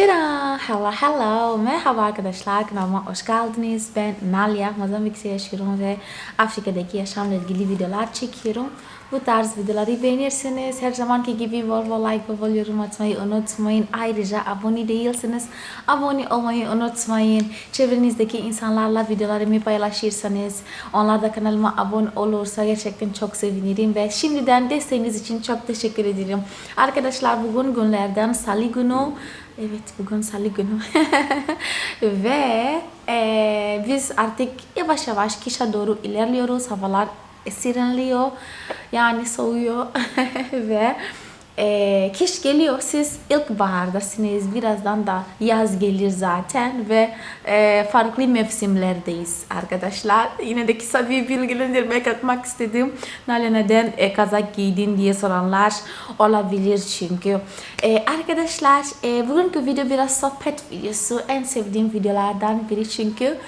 Tada! Hello hello! Merhaba arkadaşlar kanalıma hoş geldiniz. Ben Nalia, Mozambik'te yaşıyorum ve Afrika'daki yaşamla ilgili videolar çekiyorum. Bu tarz videoları beğenirseniz her zamanki gibi bol bol like ve bol yorum atmayı unutmayın. Ayrıca abone değilseniz abone olmayı unutmayın. Çevrenizdeki insanlarla videolarımı paylaşırsanız onlar da kanalıma abone olursa gerçekten çok sevinirim ve şimdiden desteğiniz için çok teşekkür ederim. Arkadaşlar bugün günlerden salı günü Evet bugün salı günü. Ve e, biz artık yavaş yavaş kışa doğru ilerliyoruz. Havalar serinliyor yani soğuyor. Ve e, kış geliyor. Siz ilkbahardasınız. Birazdan da yaz gelir zaten ve e, farklı mevsimlerdeyiz arkadaşlar. Yine de kısa bir bilgilendirmek atmak istedim. Nale neden e, kazak giydin diye soranlar olabilir çünkü. E, arkadaşlar e, bugünkü video biraz sohbet videosu. En sevdiğim videolardan biri çünkü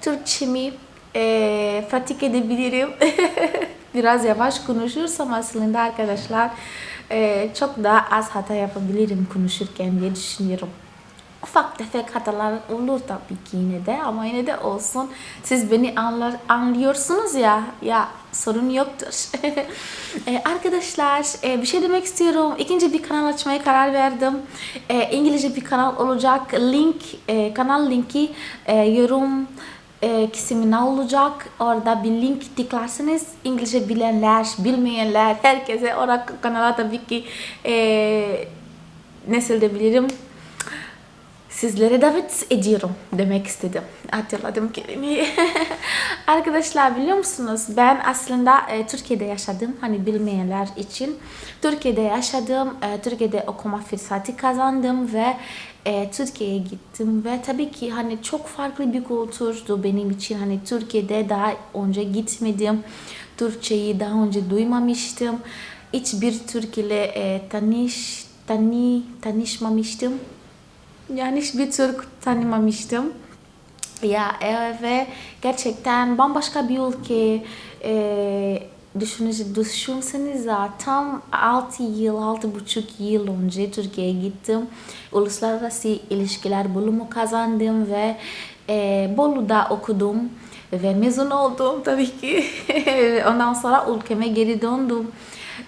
Türkçemi e, pratik edebilirim. biraz yavaş konuşursam aslında arkadaşlar e, çok daha az hata yapabilirim konuşurken diye düşünüyorum. Ufak tefek hatalar olur tabii ki yine de ama yine de olsun. Siz beni anlar, anlıyorsunuz ya ya sorun yoktur. e, arkadaşlar e, bir şey demek istiyorum. İkinci bir kanal açmaya karar verdim. E, İngilizce bir kanal olacak. Link e, kanal linki e, yorum e, kısmına olacak. Orada bir link tıklarsanız İngilizce bilenler, bilmeyenler, herkese orada kanala tabii ki e, nasıl de bilirim sizlere davet ediyorum demek istedim. Hatırladım kelimeyi. Arkadaşlar biliyor musunuz ben aslında e, Türkiye'de yaşadım. Hani bilmeyenler için. Türkiye'de yaşadım. E, Türkiye'de okuma fırsatı kazandım ve e, Türkiye'ye gittim ve tabii ki hani çok farklı bir kültürdü benim için. Hani Türkiye'de daha önce gitmedim. Türkçeyi daha önce duymamıştım. Hiçbir Türk ile e, tanış, tani, tanışmamıştım. Yani hiçbir Türk tanımamıştım. Ya e, ve gerçekten bambaşka bir ülke. E, düşünseniz, düşünsenize tam 6 yıl, 6,5 yıl önce Türkiye'ye gittim. Uluslararası ilişkiler bölümü kazandım ve e, Bolu'da okudum ve mezun oldum tabii ki. Ondan sonra ülkeme geri döndüm.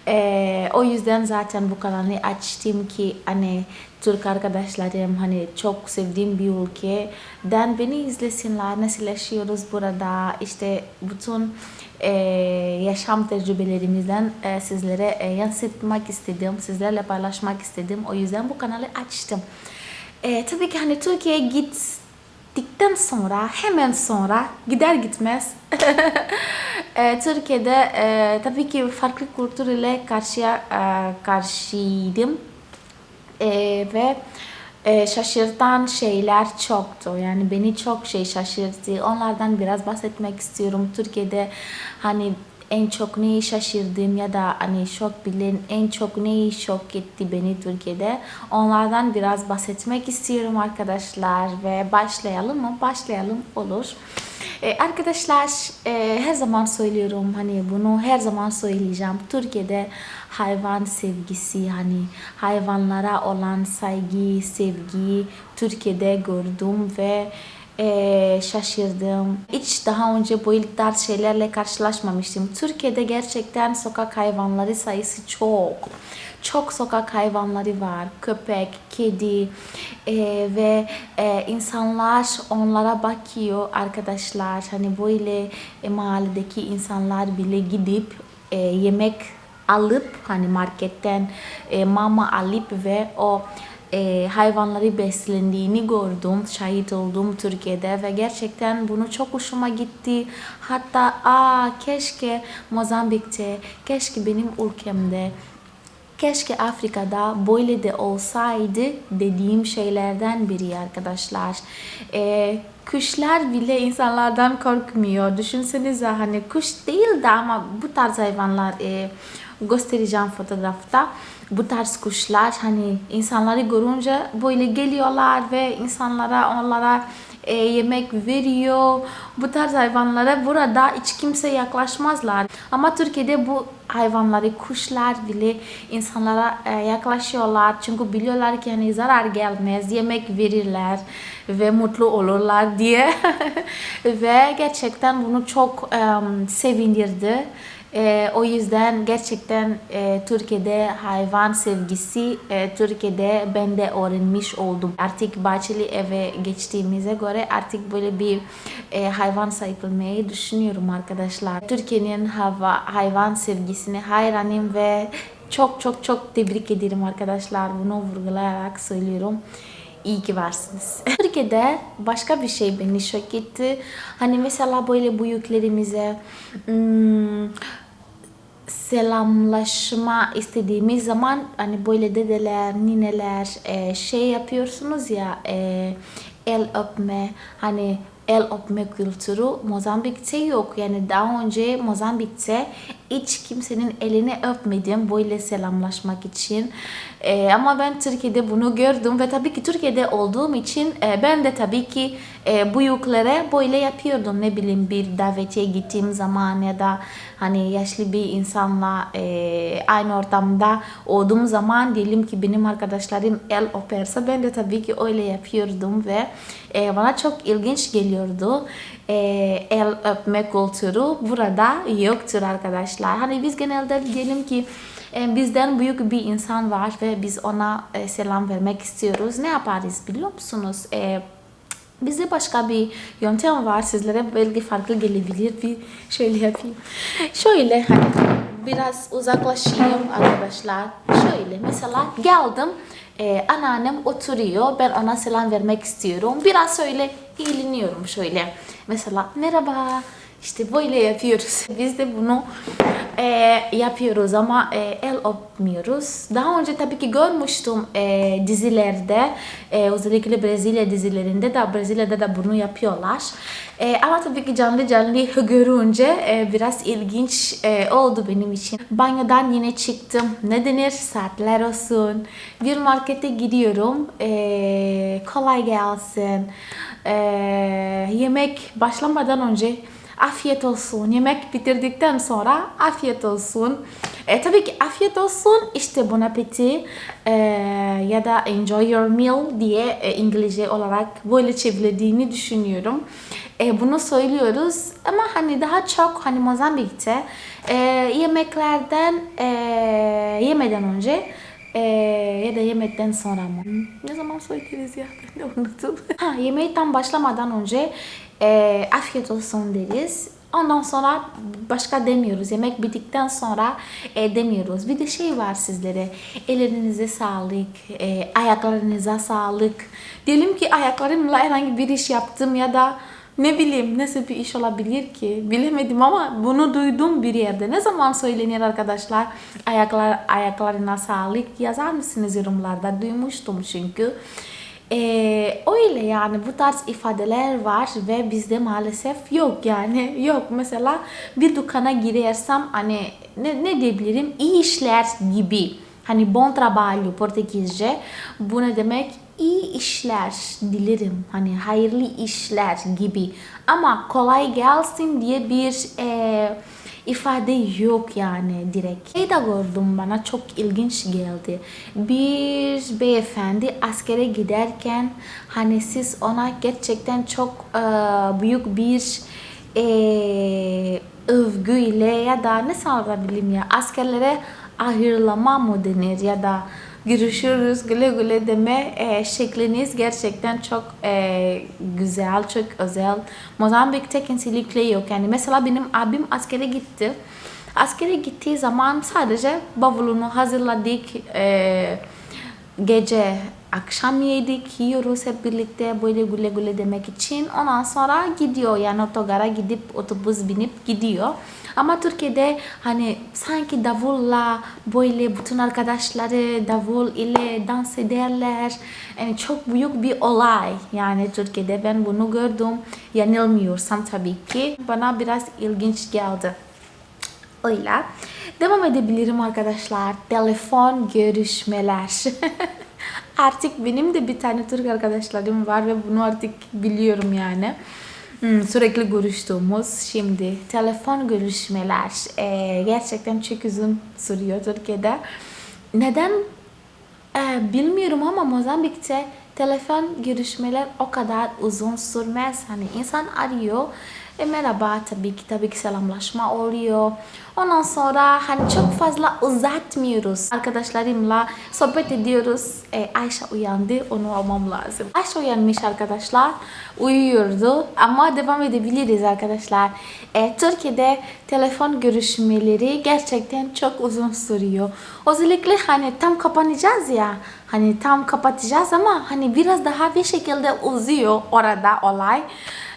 E, o yüzden zaten bu kanalı açtım ki hani Türk arkadaşlarım hani çok sevdiğim bir ülkeden beni izlesinler nasıl yaşıyoruz burada işte bütün e, yaşam tecrübelerimizden e, sizlere e, yansıtmak istedim sizlerle paylaşmak istedim. O yüzden bu kanalı açtım. E, tabii ki hani Türkiye'ye gittikten sonra hemen sonra gider gitmez e, Türkiye'de e, tabii ki farklı kültür ile karşıya e, karşıydım. E, ve e, şaşırtan şeyler çoktu. Yani beni çok şey şaşırttı. Onlardan biraz bahsetmek istiyorum. Türkiye'de hani en çok neyi şaşırdım ya da hani şok bilen en çok neyi şok etti beni Türkiye'de. Onlardan biraz bahsetmek istiyorum arkadaşlar ve başlayalım mı? Başlayalım olur. Ee, arkadaşlar e, her zaman söylüyorum hani bunu her zaman söyleyeceğim. Türkiye'de hayvan sevgisi hani hayvanlara olan saygı, sevgi Türkiye'de gördüm ve e, şaşırdım. Hiç daha önce böyle tarz şeylerle karşılaşmamıştım. Türkiye'de gerçekten sokak hayvanları sayısı çok. Çok sokak hayvanları var. Köpek, kedi e, ve e, insanlar onlara bakıyor arkadaşlar. Hani böyle e, mahalledeki insanlar bile gidip e, yemek alıp hani marketten e, mama alıp ve o e, hayvanları beslendiğini gördüm, şahit oldum Türkiye'de ve gerçekten bunu çok hoşuma gitti. Hatta aa keşke Mozambik'te, keşke benim ülkemde keşke Afrika'da böyle de olsaydı dediğim şeylerden biri arkadaşlar. Ee, kuşlar bile insanlardan korkmuyor. Düşünsenize hani kuş değil de ama bu tarz hayvanlar e, göstereceğim fotoğrafta. Bu tarz kuşlar hani insanları görünce böyle geliyorlar ve insanlara onlara e, yemek veriyor. Bu tarz hayvanlara burada hiç kimse yaklaşmazlar. Ama Türkiye'de bu hayvanları, kuşlar bile insanlara e, yaklaşıyorlar. Çünkü biliyorlar ki hani zarar gelmez, yemek verirler ve mutlu olurlar diye. ve gerçekten bunu çok em, sevindirdi. E, o yüzden gerçekten e, Türkiye'de hayvan sevgisi e, Türkiye'de ben de öğrenmiş oldum. Artık bahçeli eve geçtiğimize göre artık böyle bir e, hayvan sahiplenmeyi düşünüyorum arkadaşlar. Türkiye'nin hava, hayvan sevgisine hayranım ve çok çok çok tebrik ederim arkadaşlar. Bunu vurgulayarak söylüyorum. İyi ki varsınız. Türkiye'de başka bir şey beni şok etti. Hani mesela böyle büyüklerimize hmm, selamlaşma istediğimiz zaman hani böyle dedeler, nineler e, şey yapıyorsunuz ya e, el öpme hani el öpme kültürü Mozambik'te yok. Yani daha önce Mozambik'te hiç kimsenin elini öpmedim böyle selamlaşmak için. E, ama ben Türkiye'de bunu gördüm ve tabii ki Türkiye'de olduğum için e, ben de tabii ki e, büyüklere böyle yapıyordum. Ne bileyim bir davetiye gittiğim zaman ya da hani yaşlı bir insanla e, aynı ortamda olduğum zaman diyelim ki benim arkadaşlarım el öperse ben de tabii ki öyle yapıyordum ve e, bana çok ilginç geliyordu. E, el öpme kültürü burada yoktur arkadaşlar. Hani biz genelde diyelim ki e, bizden büyük bir insan var ve biz ona e, selam vermek istiyoruz. Ne yaparız biliyor musunuz? E, Bizde başka bir yöntem var. Sizlere belki farklı gelebilir. Bir şöyle yapayım. Şöyle hani biraz uzaklaşayım arkadaşlar. Şöyle mesela geldim. Ee, anneannem oturuyor. Ben ona selam vermek istiyorum. Biraz şöyle eğleniyorum şöyle. Mesela merhaba. İşte böyle yapıyoruz. Biz de bunu e, yapıyoruz ama e, el öpmüyoruz. Daha önce tabii ki görmüştüm e, dizilerde, e, özellikle Brezilya dizilerinde de Brezilya'da da bunu yapıyorlar. E, ama tabii ki canlı canlı görünce e, biraz ilginç e, oldu benim için. Banyodan yine çıktım. Ne denir? Saatler olsun. Bir markete gidiyorum. E, kolay gelsin. E, yemek başlamadan önce afiyet olsun. Yemek bitirdikten sonra afiyet olsun. E, tabii ki afiyet olsun. İşte bon appetit e, ya da enjoy your meal diye e, İngilizce olarak böyle çevrildiğini düşünüyorum. E, bunu söylüyoruz ama hani daha çok hani Mozambik'te e, yemeklerden e, yemeden önce e, ya da yemekten sonra mı? Ne zaman söyleriz ya ben de unuttum. ha, yemeği tam başlamadan önce e, afiyet olsun deriz. Ondan sonra başka demiyoruz. Yemek bittikten sonra e, demiyoruz. Bir de şey var sizlere. Ellerinize sağlık, e, ayaklarınıza sağlık. Diyelim ki ayaklarımla herhangi bir iş yaptım ya da ne bileyim nasıl bir iş olabilir ki? Bilemedim ama bunu duydum bir yerde. Ne zaman söylenir arkadaşlar? Ayaklar ayaklarına sağlık. Yazar mısınız yorumlarda? Duymuştum çünkü. Ee, öyle yani bu tarz ifadeler var ve bizde maalesef yok yani. Yok. Mesela bir dükkana girersem hani ne, ne diyebilirim? İyi işler gibi. Hani bon trabalho Portekizce. Bu ne demek iyi işler dilerim hani hayırlı işler gibi ama kolay gelsin diye bir e, ifade yok yani direkt. Şey de gördüm bana çok ilginç geldi. Bir beyefendi askere giderken hani siz ona gerçekten çok e, büyük bir e, övgüyle ya da ne sorabilirim ya askerlere ahırlama mı denir ya da görüşürüz güle güle deme e, şekliniz gerçekten çok e, güzel, çok özel. Mozambik'te kesinlikle yok. Yani mesela benim abim askere gitti. Askere gittiği zaman sadece bavulunu hazırladık. E, gece akşam yedik, yiyoruz hep birlikte böyle güle güle demek için. Ondan sonra gidiyor yani otogara gidip otobüs binip gidiyor. Ama Türkiye'de hani sanki davulla böyle bütün arkadaşları davul ile dans ederler. Yani çok büyük bir olay. Yani Türkiye'de ben bunu gördüm. Yanılmıyorsam tabii ki. Bana biraz ilginç geldi. Öyle. Devam edebilirim arkadaşlar. Telefon görüşmeler. artık benim de bir tane Türk arkadaşlarım var ve bunu artık biliyorum yani. Hmm, sürekli görüştüğümüz şimdi telefon görüşmeler e, gerçekten çok uzun sürüyor Türkiye'de. Neden e, bilmiyorum ama Mozambik'te telefon görüşmeler o kadar uzun sürmez. Hani insan arıyor. E, merhaba tabii ki tabii ki selamlaşma oluyor. Ondan sonra hani çok fazla uzatmıyoruz. Arkadaşlarımla sohbet ediyoruz. E, Ayşe uyandı onu almam lazım. Ayşe uyanmış arkadaşlar. Uyuyordu ama devam edebiliriz arkadaşlar. E, Türkiye'de telefon görüşmeleri gerçekten çok uzun sürüyor. Özellikle hani tam kapanacağız ya. Hani tam kapatacağız ama hani biraz daha bir şekilde uzuyor orada olay.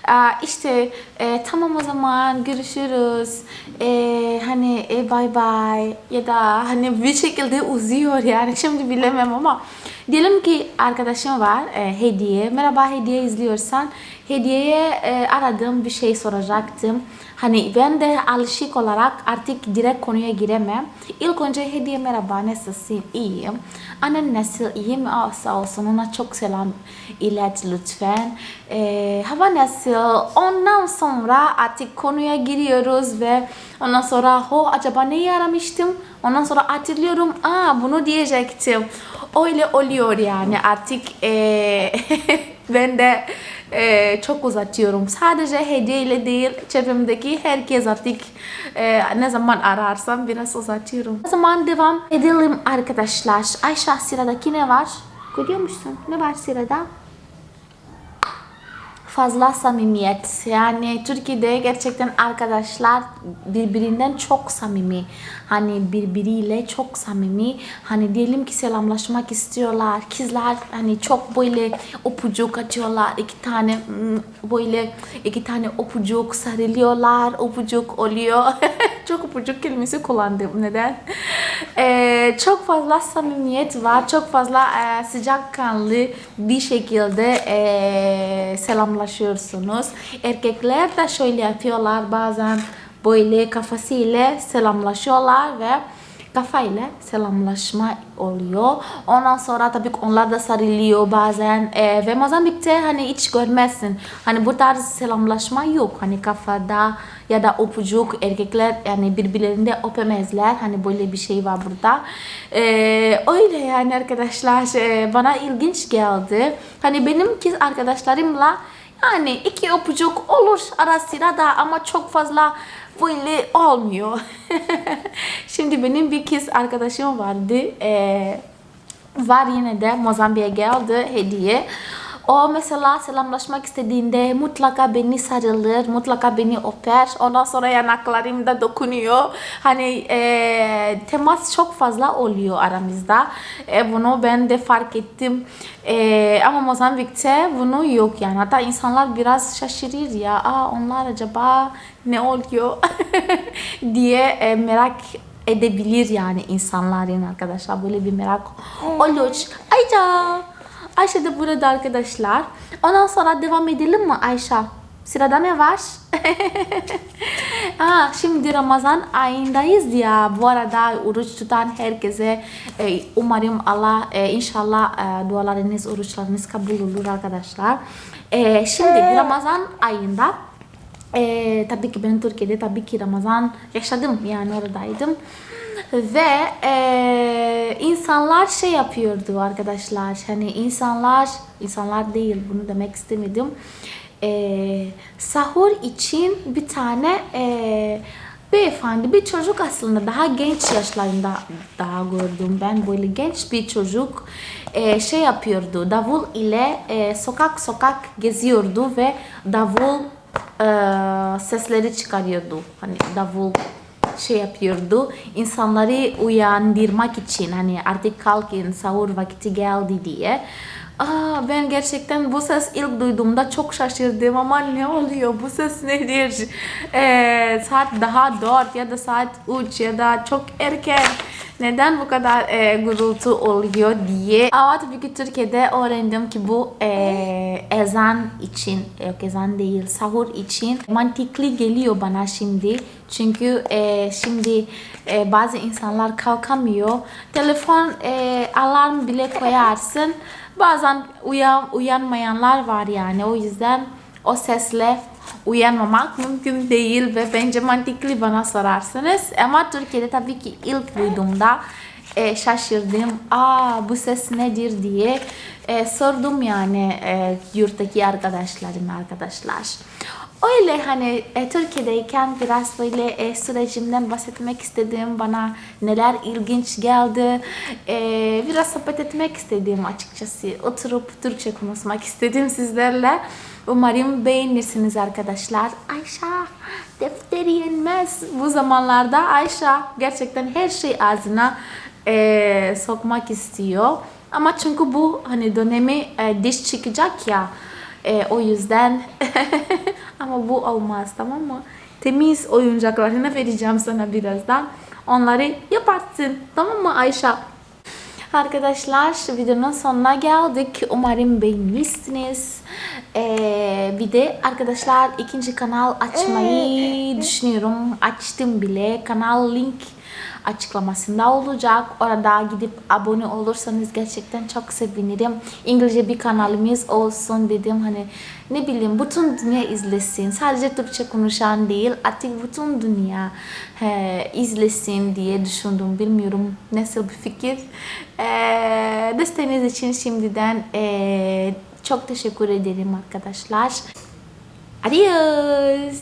Aa, işte e, tamam o zaman görüşürüz. E, hani e, bye bye ya da hani bir şekilde uzuyor yani şimdi bilemem ama diyelim ki arkadaşım var e, Hediye. Merhaba Hediye izliyorsan Hediye'ye e, aradım bir şey soracaktım. Hani ben de alışık olarak artık direkt konuya giremem. İlk önce Hediye merhaba nasılsın? İyiyim. Annen nasıl? İyi mi? Aa, sağ olsun. Ona çok selam ilet lütfen. Ee, hava nasıl? Ondan sonra artık konuya giriyoruz ve ondan sonra ho acaba neyi aramıştım? Ondan sonra hatırlıyorum. Aa bunu diyecektim. Öyle oluyor yani artık ee, ben de e, çok uzatıyorum. Sadece hediye ile değil, çevremdeki herkes artık e, ne zaman ararsam biraz uzatıyorum. O zaman devam edelim arkadaşlar. Ayşe sıradaki ne var? Görüyor musun? Ne var sırada? fazla samimiyet. Yani Türkiye'de gerçekten arkadaşlar birbirinden çok samimi. Hani birbiriyle çok samimi. Hani diyelim ki selamlaşmak istiyorlar. Kızlar hani çok böyle öpücük atıyorlar. iki tane hmm, böyle iki tane öpücük sarılıyorlar. Öpücük oluyor. çok öpücük kelimesi kullandım. Neden? Ee, çok fazla samimiyet var. Çok fazla e, sıcakkanlı bir şekilde e, selamlaşıyorsunuz. Erkekler de şöyle yapıyorlar bazen böyle kafasıyla selamlaşıyorlar ve kafayla selamlaşma oluyor. Ondan sonra tabii ki onlar da sarılıyor bazen ee, ve Mozambik'te hani hiç görmezsin. Hani bu tarz selamlaşma yok. Hani kafada ya da öpücük erkekler yani birbirlerinde öpemezler. Hani böyle bir şey var burada. Ee, öyle yani arkadaşlar e, bana ilginç geldi. Hani benim kız arkadaşlarımla yani iki öpücük olur ara sıra da ama çok fazla böyle olmuyor. Şimdi benim bir kız arkadaşım vardı. Ee, var yine de Mozambik'e geldi hediye. O mesela selamlaşmak istediğinde mutlaka beni sarılır, mutlaka beni öper. Ondan sonra yanaklarımda dokunuyor. Hani e, temas çok fazla oluyor aramızda. E, bunu ben de fark ettim. E, ama Mozambik'te bunu yok yani. Hatta insanlar biraz şaşırır ya. Aa onlar acaba ne oluyor diye e, merak edebilir yani insanların arkadaşlar böyle bir merak oluyor. Ayca. Ayşe de burada arkadaşlar. Ondan sonra devam edelim mi Ayşe? Sırada ne var? ha, şimdi Ramazan ayındayız ya. Bu arada oruç tutan herkese e, umarım Allah e, inşallah e, dualarınız, oruçlarınız kabul olur arkadaşlar. E, şimdi Ramazan ayında e, tabii ki ben Türkiye'de tabii ki Ramazan yaşadım yani oradaydım. Ve e, insanlar şey yapıyordu arkadaşlar. Hani insanlar, insanlar değil bunu demek istemedim. E, sahur için bir tane e, beyefendi, bir çocuk aslında daha genç yaşlarında daha gördüm ben böyle genç bir çocuk e, şey yapıyordu. Davul ile e, sokak sokak geziyordu ve davul e, sesleri çıkarıyordu. Hani davul şey yapıyordu. İnsanları uyandırmak için hani artık kalkın sahur vakti geldi diye. Aa, ben gerçekten bu ses ilk duyduğumda çok şaşırdım ama ne oluyor bu ses nedir? Ee, saat daha 4 ya da saat 3 ya da çok erken neden bu kadar e, gürültü oluyor diye. Ama tabii ki Türkiye'de öğrendim ki bu e, ezan için, yok ezan değil, sahur için mantıklı geliyor bana şimdi. Çünkü e, şimdi e, bazı insanlar kalkamıyor. Telefon e, alarm bile koyarsın. Bazen uyan, uyanmayanlar var yani. O yüzden o sesle uyanmamak mümkün değil ve bence mantıklı bana sorarsanız. Ama Türkiye'de tabii ki ilk duyduğumda e, şaşırdım. Aa bu ses nedir diye e, sordum yani e, yurttaki arkadaşlarım arkadaşlar. Öyle hani e, Türkiye'deyken biraz böyle e, sürecimden bahsetmek istedim. Bana neler ilginç geldi. E, biraz sohbet etmek istedim açıkçası. Oturup Türkçe konuşmak istedim sizlerle. Umarım beğenirsiniz arkadaşlar. Ayşe defteri yenmez. Bu zamanlarda Ayşe gerçekten her şey ağzına e, sokmak istiyor. Ama çünkü bu hani dönemi e, diş çıkacak ya. E, o yüzden ama bu olmaz tamam mı? Temiz oyuncaklarını vereceğim sana birazdan. Onları yaparsın. Tamam mı Ayşe? Arkadaşlar videonun sonuna geldik. Umarım beğenmişsiniz. Ee, bir de arkadaşlar ikinci kanal açmayı düşünüyorum. Açtım bile. Kanal link açıklamasında olacak. Orada gidip abone olursanız gerçekten çok sevinirim. İngilizce bir kanalımız olsun dedim. Hani ne bileyim bütün dünya izlesin. Sadece Türkçe konuşan değil artık bütün dünya he, izlesin diye düşündüm. Bilmiyorum nasıl bir fikir. Ee, desteğiniz için şimdiden ee, çok teşekkür ederim arkadaşlar. Adios.